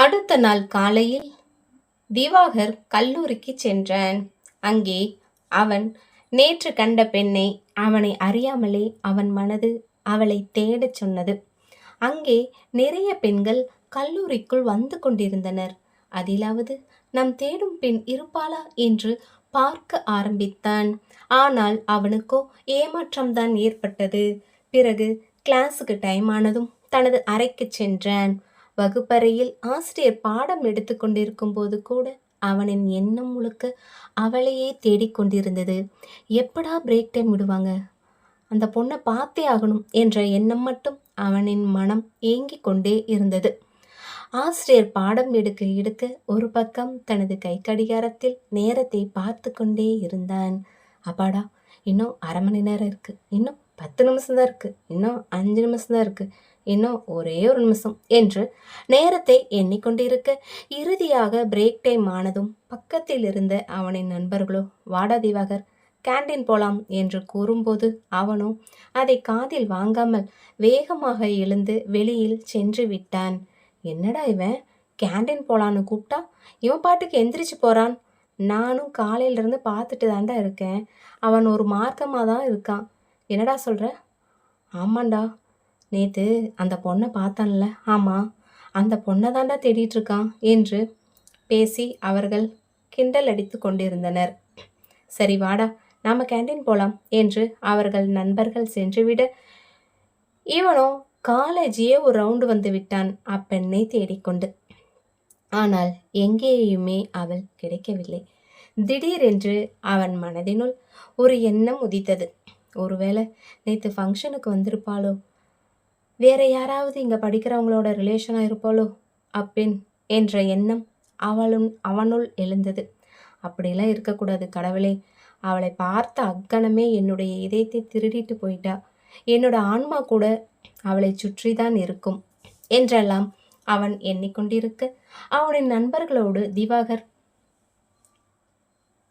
அடுத்த நாள் காலையில் திவாகர் கல்லூரிக்கு சென்றான். அங்கே அவன் நேற்று கண்ட பெண்ணை அவனை அறியாமலே அவன் மனது அவளை தேடச் சொன்னது. அங்கே நிறைய பெண்கள் கல்லூரிக்குள் வந்து கொண்டிருந்தனர். அதிலாவது நம் தேடும் பெண் இருப்பாளா என்று பார்க்க ஆரம்பித்தான். ஆனால் அவனுக்கோ ஏமாற்றம்தான் ஏற்பட்டது. பிறகு கிளாஸுக்கு டைம் ஆனதும் தனது அறைக்கு சென்றான். வகுப்பறையில் ஆசிரியர் பாடம் எடுத்துக்கொண்டிருக்கும் போது கூட அவனின் எண்ணம் முழுக்க அவளையே தேடிக்கொண்டிருந்தது எப்படா பிரேக் டைம் விடுவாங்க? அந்த பொண்ணை பார்த்தே ஆகணும் என்ற எண்ணம் மட்டும் அவனின் மனம் ஏங்கிக் கொண்டே இருந்தது. ஆசிரியர் பாடம் எடுக்க எடுக்க ஒரு பக்கம் தனது கை கடிகாரத்தில் நேரத்தை பார்த்து கொண்டே இருந்தான். அப்பாடா இன்னும் அரை மணி நேரம் இருக்கு. இன்னும் பத்து நிமிஷம் தான் இருக்கு. இன்னும் அஞ்சு நிமிஷம் தான் இருக்கு. இன்னும் ஒரே ஒரு நிமிஷம் என்று நேரத்தை எண்ணிக்கொண்டிருக்க இறுதியாக பிரேக் டைம் ஆனதும் பக்கத்தில் இருந்த அவனின் நண்பர்களோ வாடா திவாகர் கேண்டீன் போலாம் என்று கூறும்போது அவனோ அதை காதில் வாங்காமல் வேகமாக எழுந்து வெளியில் சென்று விட்டான். என்னடா இவன்? கேண்டீன் போலான்னு கூப்பிட்டா? இவன் பாட்டுக்கு எந்திரிச்சு போகிறான் நானும் காலையிலேருந்து பார்த்துட்டு தாண்டா இருக்கேன். அவன் ஒரு மார்க்கமாக தான் இருக்கான். என்னடா சொல்கிற ஆமாண்டா. நேற்று அந்த பொண்ணை பார்த்தான்ல. ஆமாம் அந்த பொண்ணை தாண்டா தேடிட்டுருக்கான் என்று பேசி அவர்கள் கிண்டல் அடித்து கொண்டிருந்தனர். சரி வாடா. நாம் கேண்டீன் போகலாம் என்று அவர்கள் நண்பர்கள் சென்றுவிட இவனோ காலேஜையே ஒரு ரவுண்டு வந்து விட்டான். அப்பெண்ணை தேடிக்கொண்டு. ஆனால் எங்கேயுமே அவள் கிடைக்கவில்லை. திடீரென்று அவன் மனதினுள் ஒரு எண்ணம் உதித்தது. ஒருவேளை நேற்று ஃபங்க்ஷனுக்கு வந்திருப்பாளோ? வேற யாராவது இங்கே படிக்கிறவங்களோட ரிலேஷனாக இருப்பாளோ? அப்பெண் என்ற எண்ணம் அவளும் அவனுள் எழுந்தது. அப்படிலாம் இருக்கக்கூடாது கடவுளே. அவளை பார்த்த அக்கணமே என்னுடைய இதயத்தை திருடிட்டு போயிட்டா. என்னோட ஆன்மா கூட அவளை சுற்றி தான் இருக்கும் என்றெல்லாம் அவன் எண்ணிக்கொண்டிருக்க அவனின் நண்பர்களோடு திவாகர்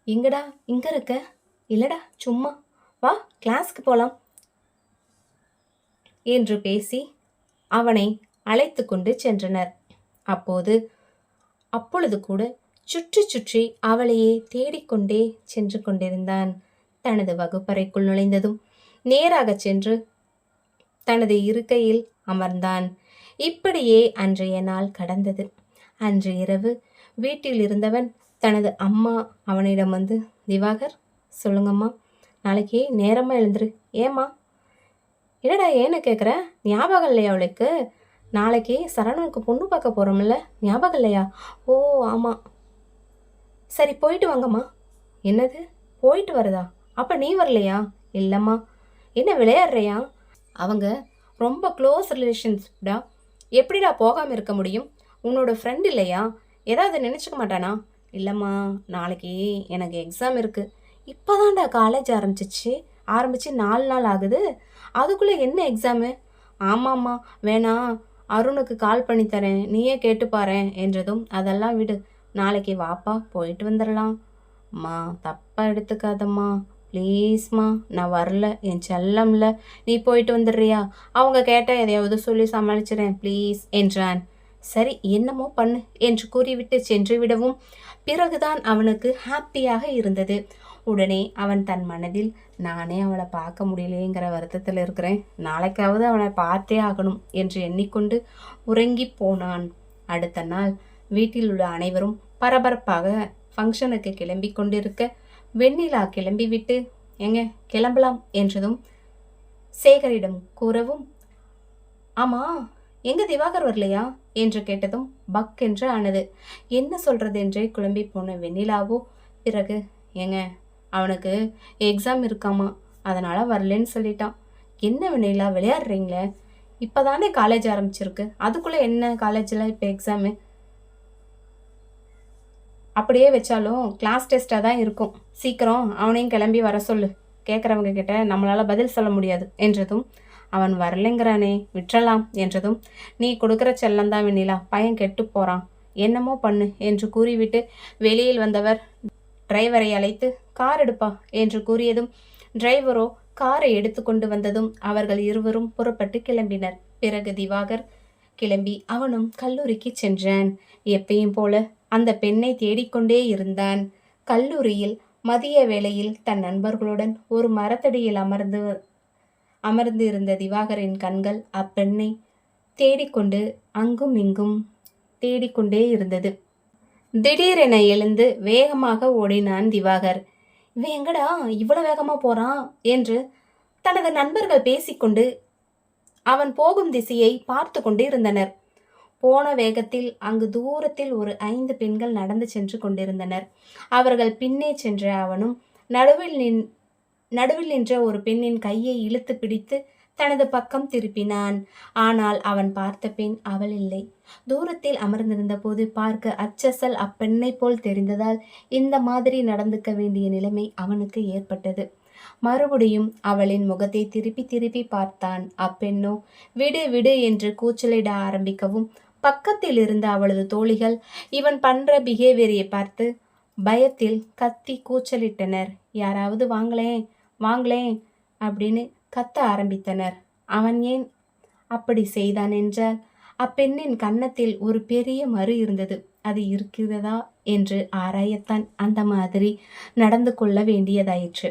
எங்கடா இங்க இருக்க. இல்லடா சும்மா. வா கிளாஸ்க்கு போலாம். என்று பேசி அவனை அழைத்து கொண்டு சென்றனர். அப்போது அப்பொழுது கூட சுற்றி சுற்றி அவளையே தேடிக்கொண்டே சென்று கொண்டிருந்தான். தனது வகுப்பறைக்குள் நுழைந்ததும் நேராக சென்று தனது இருக்கையில் அமர்ந்தான். இப்படியே அன்றைய நாள் கடந்தது. அன்று இரவு வீட்டில் இருந்தவன் தனது அம்மா அவனிடம் வந்து திவாகர் சொல்லுங்கம்மா. நாளைக்கு நேரமாக எழுந்துரு. ஏம்மா? என்னடா ஏன்னு கேட்குற ஞாபகம் இல்லையா அவளுக்கு? நாளைக்கு சரவணனுக்கு பொண்ணு பார்க்க போகிறோம்ல ஞாபகம் இல்லையா? ஓ ஆமாம் சரி போயிட்டு வாங்கம்மா. என்னது? போயிட்டு வரதா? அப்போ நீ வரலையா? இல்லைம்மா. என்ன விளையாடுறியா? அவங்க ரொம்ப க்ளோஸ் ரிலேஷன்ஸ்டா எப்படிடா போகாமல் இருக்க முடியும்? உன்னோட ஃப்ரெண்ட் இல்லையா? ஏதாவது நினச்சிக்க மாட்டானா? இல்லைம்மா நாளைக்கு எனக்கு எக்ஸாம் இருக்குது இப்போதான்டா காலேஜ் ஆரம்பிச்சிச்சு. ஆரம்பித்து நாலு நாள் ஆகுது. அதுக்குள்ளே என்ன எக்ஸாமு ஆமாம்மா வேணாம் அருணுக்கு கால் பண்ணி தரேன். நீயே கேட்டு பாரேன் என்றதும் அதெல்லாம் விடு. நாளைக்கு வாப்பா போயிட்டு வந்துடலாம் அம்மா தப்பாக எடுத்துக்காதம்மா. ப்ளீஸ்மா நான் வரல. என் செல்லம்ல. நீ போயிட்டு வந்துடுறியா? அவங்க கேட்டால் எதையாவது சொல்லி சமாளிச்சிடேன் ப்ளீஸ் என்றான். சரி என்னமோ பண்ணு என்று கூறிவிட்டு சென்று விடவும் பிறகுதான் அவனுக்கு ஹாப்பியாக இருந்தது. உடனே அவன் தன் மனதில் நானே அவளை பார்க்க முடியலையேங்கிற வருத்தத்தில் இருக்கிறேன். நாளைக்காவது அவளை பார்த்தே ஆகணும் என்று எண்ணிக்கொண்டு உறங்கி போனான். அடுத்த நாள் வீட்டில் உள்ள அனைவரும் பரபரப்பாக ஃபங்க்ஷனுக்கு கிளம்பி கொண்டிருக்க வெண்ணிலா கிளம்பிவிட்டு எங்க கிளம்பலாம் என்றதும் சேகரிடம் கூறவும் ஆமாம் எங்க திவாகர் வரலையா? என்று கேட்டதும் பக் என்று ஆனது. என்ன சொல்றது என்றே குழம்பி போன வெண்ணிலாவோ. பிறகு ஏங்க அவனுக்கு எக்ஸாம் இருக்காமா? அதனால வரலன்னு சொல்லிட்டான். என்ன வெண்ணிலா விளையாடுறீங்களே? இப்போதானே காலேஜ் ஆரம்பிச்சிருக்கு. அதுக்குள்ளே என்ன காலேஜில் இப்போ எக்ஸாமு அப்படியே வச்சாலும் கிளாஸ் டெஸ்ட்டாக தான் இருக்கும். சீக்கிரம் அவனையும் கிளம்பி வர சொல்லு. கேட்குறவங்க கிட்ட நம்மளால் பதில் சொல்ல முடியாது என்றதும் அவன் வரலைங்கிறானே விற்றலாம் என்றதும் நீ கொடுக்குற செல்லந்தான் வெண்ணிலா பையன் கெட்டு போகிறான் என்னமோ பண்ணு என்று கூறிவிட்டு வெளியில் வந்தவர் டிரைவரை அழைத்து கார் எடுப்பா என்று கூறியதும் டிரைவரோ காரை எடுத்துக்கொண்டு வந்ததும் அவர்கள் இருவரும் புறப்பட்டு கிளம்பினர். பிறகு திவாகர் கிளம்பி அவனும் கல்லூரிக்கு சென்றான். எப்பயும் போல அந்த பெண்ணை தேடிக்கொண்டே இருந்தான். கல்லூரியில் மதிய வேளையில் தன் நண்பர்களுடன் ஒரு மரத்தடியில் அமர்ந்து அமர்ந்து இருந்த திவாகரின் கண்கள் அப்பெண்ணை தேடிக்கொண்டு அங்கும் இங்கும் தேடிக்கொண்டே இருந்தது. திடீரென எழுந்து வேகமாக ஓடினான் திவாகர். இவன் எங்கடா? இவ்வளோ வேகமாக போகிறான் என்று தனது நண்பர்கள் பேசிக்கொண்டு அவன் போகும் திசையை பார்த்து கொண்டு இருந்தனர் போன வேகத்தில் அங்கு தூரத்தில் ஒரு ஐந்து பெண்கள் நடந்து சென்று கொண்டிருந்தனர். அவர்கள் பின்னே சென்ற அவனும் நடுவில் நின் நடுவில் நின்ற ஒரு பெண்ணின் கையை இழுத்து பிடித்து தனது பக்கம் திருப்பினான். ஆனால் அவன் பார்த்த பெண் அவள் இல்லை. தூரத்தில் அமர்ந்திருந்த போது பார்க்க அச்சசல் அப்பெண்ணை போல் தெரிந்ததால் இந்த மாதிரி நடந்துக்க வேண்டிய நிலைமை அவனுக்கு ஏற்பட்டது. மறுபடியும் அவளின் முகத்தை திருப்பி திருப்பி பார்த்தான். அப்பெண்ணோ விடு விடு என்று கூச்சலிட ஆரம்பிக்கவும் பக்கத்தில் இருந்த அவளது தோழிகள் இவன் பண்ற பிஹேவியரை பார்த்து பயத்தில் கத்தி கூச்சலிட்டனர். யாராவது வாங்களேன் வாங்களேன் அப்படின்னு கத்த ஆரம்பித்தனர். அவன் ஏன் அப்படி செய்தான் என்றால் அப்பெண்ணின் கன்னத்தில் ஒரு பெரிய மறு இருந்தது. அது இருக்கிறதா என்று ஆராயத்தான் அந்த மாதிரி நடந்து கொள்ள வேண்டியதாயிற்று.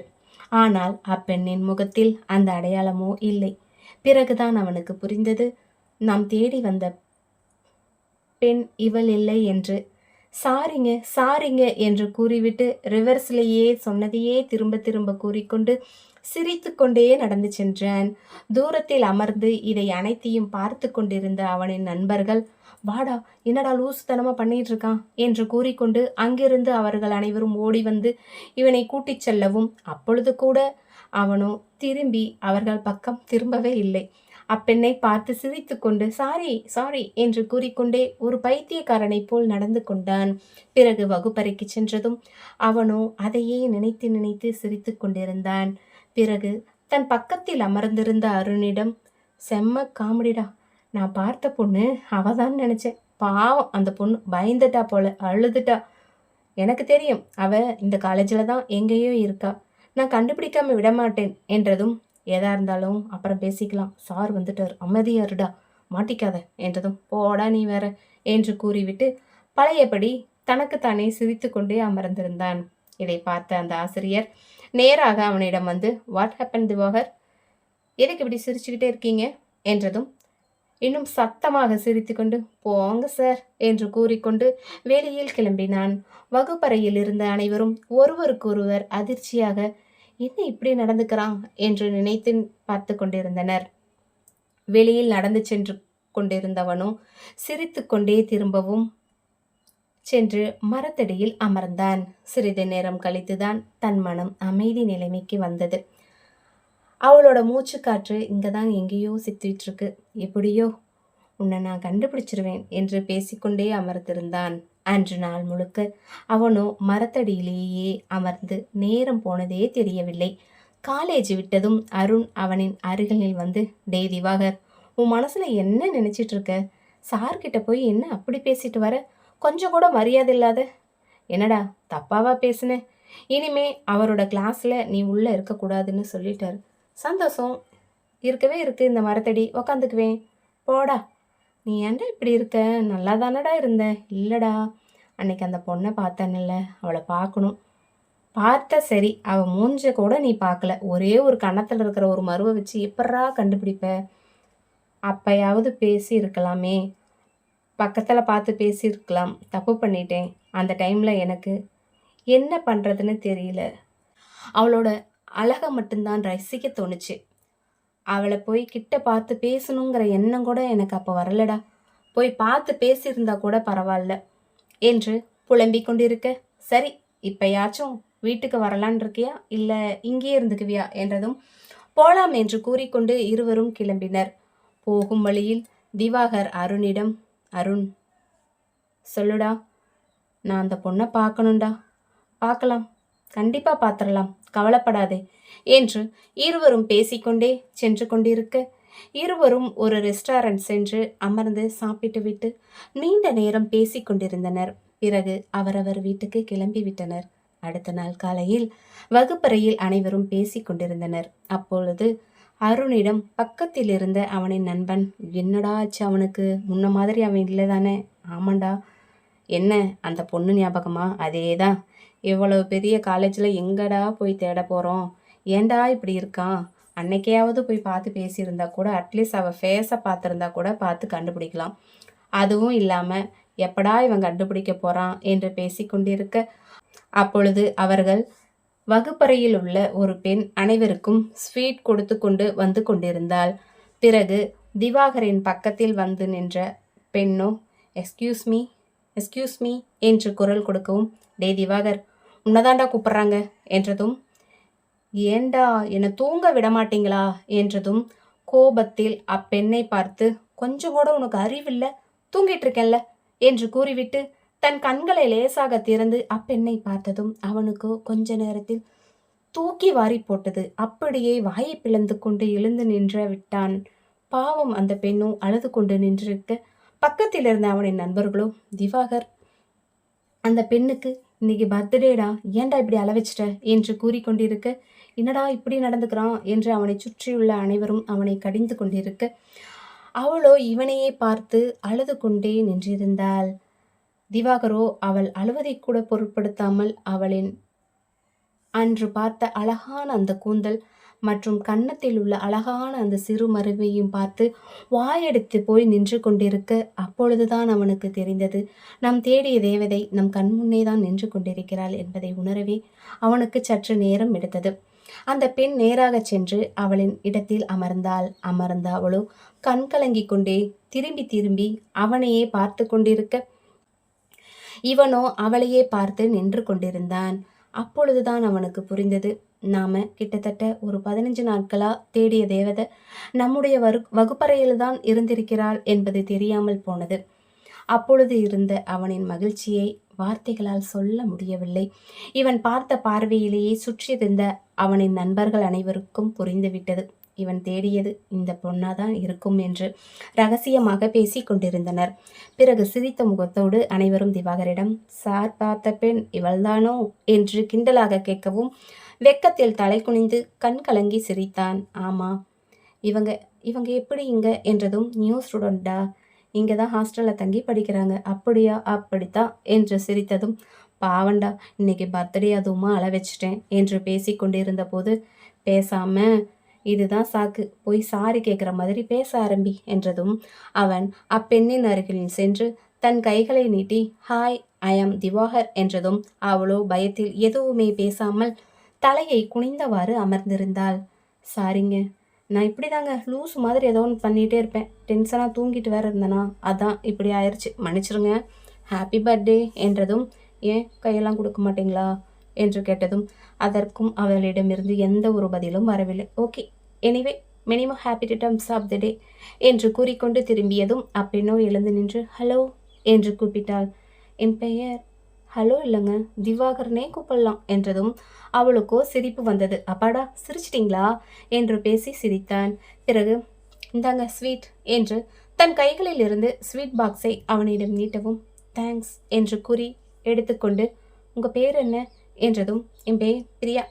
ஆனால் அப்பெண்ணின் முகத்தில் அந்த அடையாளமோ இல்லை. பிறகுதான் அவனுக்கு புரிந்தது நாம் தேடி வந்த பெண் இவள் இல்லை என்று சாரிங்க சாரிங்க என்று கூறிவிட்டு ரிவர்ஸ்லேயே சொன்னதையே திரும்ப திரும்ப கூறிக்கொண்டு சிரித்து கொண்டே நடந்து சென்றான். தூரத்தில் அமர்ந்து இதை அனைத்தையும் பார்த்து கொண்டிருந்த அவனின் நண்பர்கள் வாடா என்னடா லூசுத்தனமாக பண்ணிட்டு இருக்கான் என்று கூறிக்கொண்டு அங்கிருந்து அவர்கள் அனைவரும் ஓடி வந்து இவனை கூட்டிச் செல்லவும் அப்பொழுது கூட அவனோ திரும்பி அவர்கள் பக்கம் திரும்பவே இல்லை. அப்பெண்ணை பார்த்து சிரித்துக்கொண்டு சாரி சாரி என்று கூறிக்கொண்டே ஒரு பைத்தியக்காரனைப் போல் நடந்து கொண்டான். பிறகு வகுப்பறைக்கு சென்றதும் அவனோ அதையே நினைத்து நினைத்து சிரித்து கொண்டிருந்தான். பிறகு தன் பக்கத்தில் அமர்ந்திருந்த அருணிடம் செம்ம காமெடிடா. நான் பார்த்த பொண்ணு அவதான் நினைச்சேன். பாவம் அந்த பொண்ணு பயந்துட்டா போல அழுதுட்டா. எனக்கு தெரியும் அவ இந்த காலேஜில் தான் எங்கேயோ இருக்கா. நான் கண்டுபிடிக்காம விடமாட்டேன் என்றதும் எதாக இருந்தாலும் அப்புறம் பேசிக்கலாம். சார் வந்துட்டார். அமைதியாருடா மாட்டிக்காத. என்றதும் போடா நீ வேற என்று கூறிவிட்டு பழையபடி தனக்குத்தானே சிரித்து கொண்டே அமர்ந்திருந்தான். இதை பார்த்த அந்த ஆசிரியர் நேராக அவனிடம் வந்து வாட் ஹேப்பன் திவாகர்? எதுக்கு இப்படி சிரிச்சுக்கிட்டே இருக்கீங்க? என்றதும் இன்னும் சத்தமாக சிரித்துக்கொண்டு போங்க சார் என்று கூறிக்கொண்டு வெளியில் கிளம்பினான். வகுப்பறையில் இருந்த அனைவரும் ஒருவருக்கொருவர் அதிர்ச்சியாக என்ன இப்படி நடந்துக்கிறான் என்று நினைத்து பார்த்து கொண்டிருந்தனர். வெளியில் நடந்து சென்று கொண்டிருந்தவனோ சிரித்து கொண்டே திரும்பவும் சென்று மரத்தடியில் அமர்ந்தான். சிறிது நேரம் கழித்துதான் தன் மனம் அமைதி நிலைமைக்கு வந்தது. அவளோட மூச்சு காற்று இங்கே தான் எங்கேயோ சித்திட்டு இருக்கு எப்படியோ உன்னை நான் கண்டுபிடிச்சிருவேன் என்று பேசிக்கொண்டே அமர்ந்திருந்தான். அன்று நாள் முழுக்க அவனோ மரத்தடியிலேயே அமர்ந்து நேரம் போனதே தெரியவில்லை. காலேஜ் விட்டதும் அருண் அவனின் அருகில் வந்து டே திவாகர் உன் மனசில் என்ன நினச்சிட்டு இருக்க சார்கிட்ட போய் என்ன அப்படி பேசிட்டு வர? கொஞ்சம் கூட மரியாதை இல்லாத? என்னடா தப்பாவா பேசுன? இனிமே அவரோட கிளாஸில் நீ உள்ளே இருக்கக்கூடாதுன்னு சொல்லிட்டாரு. சந்தோஷம். இருக்கவே இருக்குது இந்த மரத்தடி. உக்காந்துக்குவேன். போடா. நீ ஏன்டா இப்படி இருக்க? நல்லா தானடா இருந்த? இல்லைடா. அன்னைக்கு அந்த பொண்ணை பார்த்தேன்ல அவளை பார்க்கணும். பார்த்த சரி அவள் மூஞ்ச கூட நீ பார்க்கல. ஒரே ஒரு கன்னத்தில் இருக்கிற ஒரு மருவை வச்சு எப்படா கண்டுபிடிப்ப? அப்பயாவது பேசி இருக்கலாமே பக்கத்தில் பார்த்து பேசியிருக்கலாம். தப்பு பண்ணிட்டேன். அந்த டைமில் எனக்கு என்ன பண்ணுறதுன்னு தெரியல. அவளோட அழகை மட்டும்தான் ரசிக்க தோணுச்சு. அவளை போய் கிட்ட பார்த்து பேசணுங்கிற எண்ணம் கூட எனக்கு அப்போ வரலடா. போய் பார்த்து பேசியிருந்தா கூட பரவாயில்ல. என்று புலம்பிக் கொண்டிருக்க சரி இப்பயாச்சும் வீட்டுக்கு வரலான் இருக்கியா? இல்லை இங்கேயே இருந்துக்குவியா? என்றதும் போலாம் என்று கூறிக்கொண்டு இருவரும் கிளம்பினர். போகும் வழியில் திவாகர் அருணிடம் அருண் சொல்லுடா நான் அந்த பொண்ணை பார்க்கணும்டா. பார்க்கலாம். கண்டிப்பாக பார்த்துடலாம் கவலைப்படாதே. என்று இருவரும் பேசிக்கொண்டே சென்று கொண்டிருக்க இருவரும் ஒரு ரெஸ்டாரண்ட் சென்று அமர்ந்து சாப்பிட்டு விட்டு நீண்ட நேரம் பேசிக்கொண்டிருந்தனர் பிறகு அவரவர் வீட்டுக்கு கிளம்பி விட்டனர். அடுத்த நாள் காலையில் வகுப்பறையில் அனைவரும் பேசிக்கொண்டிருந்தனர் அப்பொழுது அருணிடம் பக்கத்தில் இருந்த அவனின் நண்பன் என்னடா ஆச்சு அவனுக்கு? முன்ன மாதிரி அவன் இல்லை தானே ஆமாண்டா. என்ன? அந்த பொண்ணு ஞாபகமா? அதே தான் இவ்வளவு பெரிய காலேஜில் எங்கடா போய் தேட போகிறோம் ஏன்டா இப்படி இருக்கான்? அன்னைக்கையாவது போய் பார்த்து பேசியிருந்தா கூட அட்லீஸ்ட் அவள் ஃபேஸை பார்த்துருந்தா கூட பார்த்து கண்டுபிடிக்கலாம். அதுவும் இல்லாமல் எப்படா இவன் கண்டுபிடிக்க போகிறான் என்று பேசிக்கொண்டிருக்க அப்பொழுது அவர்கள் வகுப்பறையில் உள்ள ஒரு பெண் அனைவருக்கும் ஸ்வீட் கொடுத்து கொண்டு வந்து கொண்டிருந்தாள். பிறகு திவாகரின் பக்கத்தில் வந்து நின்ற பெண்ணோ எஸ்கியூஸ் மீ எஸ்கியூஸ் மீ என்று குரல் கொடுக்கவும் டே திவாகர் உன்னதாண்டா கூப்பிட்றாங்க என்றதும் ஏண்டா என்னை தூங்க விட மாட்டீங்களா என்றதும் கோபத்தில் அப்பெண்ணை பார்த்து கொஞ்சம் கூட உனக்கு அறிவில்லை தூங்கிட்டு இருக்கேன்ல என்று கூறிவிட்டு தன் கண்களை லேசாக திறந்து அப்பெண்ணை பார்த்ததும் அவனுக்கு கொஞ்ச நேரத்தில் தூக்கி வாரி போட்டது. அப்படியே வாயை பிளந்து கொண்டு எழுந்து நின்று விட்டான். பாவம் அந்த பெண்ணும் அழுது கொண்டு நின்றிருக்க. பக்கத்தில் இருந்த அவனின் நண்பர்களோ திவாகர் அந்த பெண்ணுக்கு இன்னைக்கு பர்த்டேடா ஏன்டா இப்படி அளவச்சிட்ட என்று கூறிக்கொண்டிருக்க என்னடா இப்படி நடந்துக்கிறான்? என்று அவனை சுற்றியுள்ள அனைவரும் அவனை கடிந்து கொண்டிருக்க அவளோ இவனையே பார்த்து அழுது கொண்டே நின்றிருந்தாள். திவாகரோ அவள் அழுவதை கூட பொருட்படுத்தாமல் அவளின் அன்று பார்த்த அழகான அந்த கூந்தல் மற்றும் கன்னத்தில் உள்ள அழகான அந்த சிறு மருவையும் பார்த்து வாயெடுத்து போய் நின்று கொண்டிருக்க அப்பொழுதுதான் அவனுக்கு தெரிந்தது. நம் தேடிய தேவதை நம் கண்முன்னே தான் நின்று கொண்டிருக்கிறாள் என்பதை உணரவே அவனுக்கு சற்று நேரம் எடுத்தது. அந்த பெண் நேராக சென்று அவளின் இடத்தில் அமர்ந்தாள். அமர்ந்த அவளோ கண் கலங்கி கொண்டே திரும்பி திரும்பி அவனையே பார்த்து கொண்டிருக்க இவனோ அவளையே பார்த்து நின்று கொண்டிருந்தான். அப்பொழுதுதான் அவனுக்கு புரிந்தது. நாம கிட்டத்தட்ட ஒரு பதினஞ்சு நாட்களா தேடிய தேவதை நம்முடைய வரு வகுப்பறையில் தான் இருந்திருக்கிறாள் என்பது தெரியாமல் போனது. அப்பொழுது இருந்த அவனின் மகிழ்ச்சியை வார்த்தைகளால் சொல்ல முடியவில்லை. இவன் பார்த்த பார்வையிலேயே சுற்றியிருந்த அவனின் நண்பர்கள் அனைவருக்கும் புரிந்துவிட்டது. இவன் தேடியது இந்த பொண்ணாதான் இருக்கும் என்று ரகசியமாக பேசி கொண்டிருந்தனர். பிறகு சிரித்த முகத்தோடு அனைவரும் திவாகரிடம் சார் பார்த்த பெண் இவள்தானோ? என்று கிண்டலாக கேட்கவும் வெக்கத்தில் தலை குனிந்து கண் கலங்கி சிரித்தான். ஆமா இவங்க இவங்க எப்படி இங்கே? என்றதும் நியூ ஸ்டூடெண்டா இங்கே தான் ஹாஸ்டலில் தங்கி படிக்கிறாங்க. அப்படியா அப்படித்தான் என்று சிரித்ததும் பாவண்டா இன்னைக்கு பர்த்டே அதுவுமா அள வச்சிட்டேன் என்று பேசி கொண்டிருந்த போது பேசாம இதுதான் சாக்கு போய் சாரி கேட்குற மாதிரி பேச ஆரம்பி என்றதும் அவன் அப்பெண்ணின் அருகில் சென்று தன் கைகளை நீட்டி ஹாய் ஐ ஆம் திவாகர் என்றதும் அவளோ பயத்தில் எதுவுமே பேசாமல் தலையை குனிந்தவாறு அமர்ந்திருந்தாள். சாரிங்க நான் இப்படி தாங்க லூஸ் மாதிரி ஏதோ ஒன்று பண்ணிகிட்டே இருப்பேன். டென்ஷனாக தூங்கிட்டு வேற இருந்தேனா? அதான் இப்படி ஆயிடுச்சு மன்னிச்சிருங்க. ஹாப்பி பர்த்டே என்றதும் ஏன் கையெல்லாம் கொடுக்க மாட்டீங்களா? என்று கேட்டதும் அதற்கும் அவளிடமிருந்து எந்த ஒரு பதிலும் வரவில்லை. Okay anyway minimum happy returns of the day என்று கூறிக்கொண்டு திரும்பியதும் அப்பெண்ணோ எழுந்து நின்று ஹலோ என்று கூப்பிட்டாள். என் பெயர் ஹலோ இல்லைங்க திவாகரனே கூப்பிடலாம் என்றதும் அவளுக்கோ சிரிப்பு வந்தது. அப்பாடா சிரிச்சிட்டிங்களா? என்று பேசி சிரித்தான். பிறகு இந்தாங்க ஸ்வீட் என்று தன் கைகளில் இருந்து ஸ்வீட் பாக்ஸை அவனிடம் நீட்டவும் தேங்க்ஸ் என்று கூறி எடுத்துக்கொண்டு உங்கள் பேர் என்ன? என்றதும் என் பேர் பிரியா.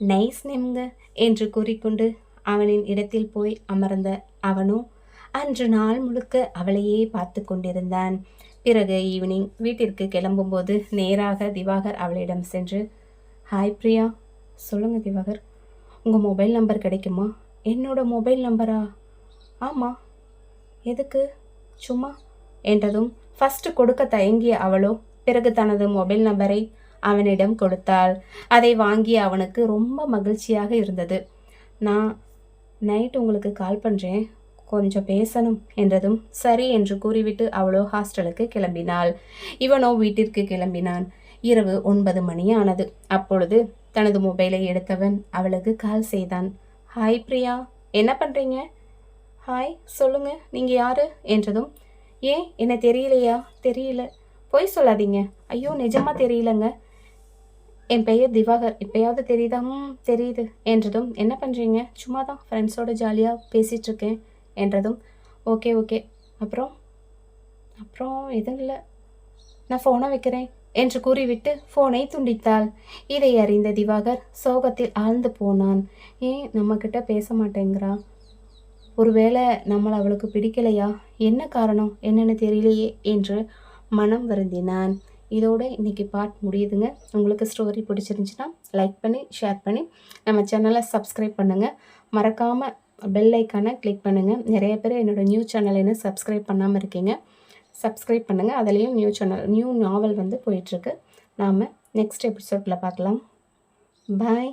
நைஸ் நேம்ங்க என்று கூறிக்கொண்டு அவனின் இடத்தில் போய் அமர்ந்த அவனும் அன்று நாள் முழுக்க அவளையே பார்த்து கொண்டிருந்தான். பிறகு ஈவினிங் வீட்டிற்கு கிளம்பும்போது நேராக திவாகர் அவளிடம் சென்று ஹாய் பிரியா. சொல்லுங்கள் திவாகர். உங்கள் மொபைல் நம்பர் கிடைக்குமா? என்னோட மொபைல் நம்பரா ஆமாம் எதுக்கு? சும்மா. என்றதும் ஃபஸ்ட்டு கொடுக்க தயங்கிய அவளோ பிறகு தனது மொபைல் நம்பரை அவனிடம் கொடுத்தாள். அதை வாங்கி அவனுக்கு ரொம்ப மகிழ்ச்சியாக இருந்தது. நான் நைட் உங்களுக்கு கால் பண்ணுறேன் கொஞ்சம் பேசணும் என்றதும் சரி என்று கூறிவிட்டு அவளோ ஹாஸ்டலுக்கு கிளம்பினாள். இவனோ வீட்டிற்கு கிளம்பினான். இரவு ஒன்பது மணி ஆனது. அப்பொழுது தனது மொபைலை எடுத்தவன் அவளுக்கு கால் செய்தான். ஹாய் பிரியா. என்ன பண்ணுறீங்க ஹாய் சொல்லுங்க. நீங்கள் யாரு? என்றதும் ஏன்? என்ன தெரியலையா? தெரியல. பொய் சொல்லாதீங்க. ஐயோ நிஜமாக தெரியலங்க. என் பெயர் திவாகர். இப்போயாவது தெரியுதா? ம் தெரியுது. என்றதும் என்ன பண்ணுறீங்க சும்மா தான் ஃப்ரெண்ட்ஸோட ஜாலியாக பேசிகிட்ருக்கேன் என்றதும் ஓகே ஓகே. அப்புறம் அப்புறம் எதுவும் இல்லை. நான் ஃபோனை வைக்கிறேன் என்று கூறிவிட்டு ஃபோனை துண்டித்தாள். இதை அறிந்த திவாகர் சோகத்தில் ஆழ்ந்து போனான். ஏன் நம்மக்கிட்ட பேச மாட்டேங்கிறா. ஒருவேளை நம்மளை அவளுக்கு பிடிக்கலையா? என்ன காரணம்? என்னன்னு தெரியலையே என்று மனம் வருந்தினான். இதோட இன்னைக்கு பார்ட் முடியுதுங்க. உங்களுக்கு ஸ்டோரி பிடிச்சிருந்துச்சுன்னா லைக் பண்ணி ஷேர் பண்ணி நம்ம சேனலை சப்ஸ்கிரைப் பண்ணுங்கள் மறக்காமல் பெல் ஐக்கானை கிளிக் பண்ணுங்கள் நிறைய பேர் என்னோடய நியூ சேனல் என்ன சப்ஸ்கிரைப் பண்ணாமல் இருக்கீங்க. சப்ஸ்கிரைப் பண்ணுங்கள் அதுலேயும் நியூ சேனல் நியூ நாவல் வந்து போயிட்டுருக்கு நாம் நெக்ஸ்ட் எபிசோடில் பார்க்கலாம். பாய்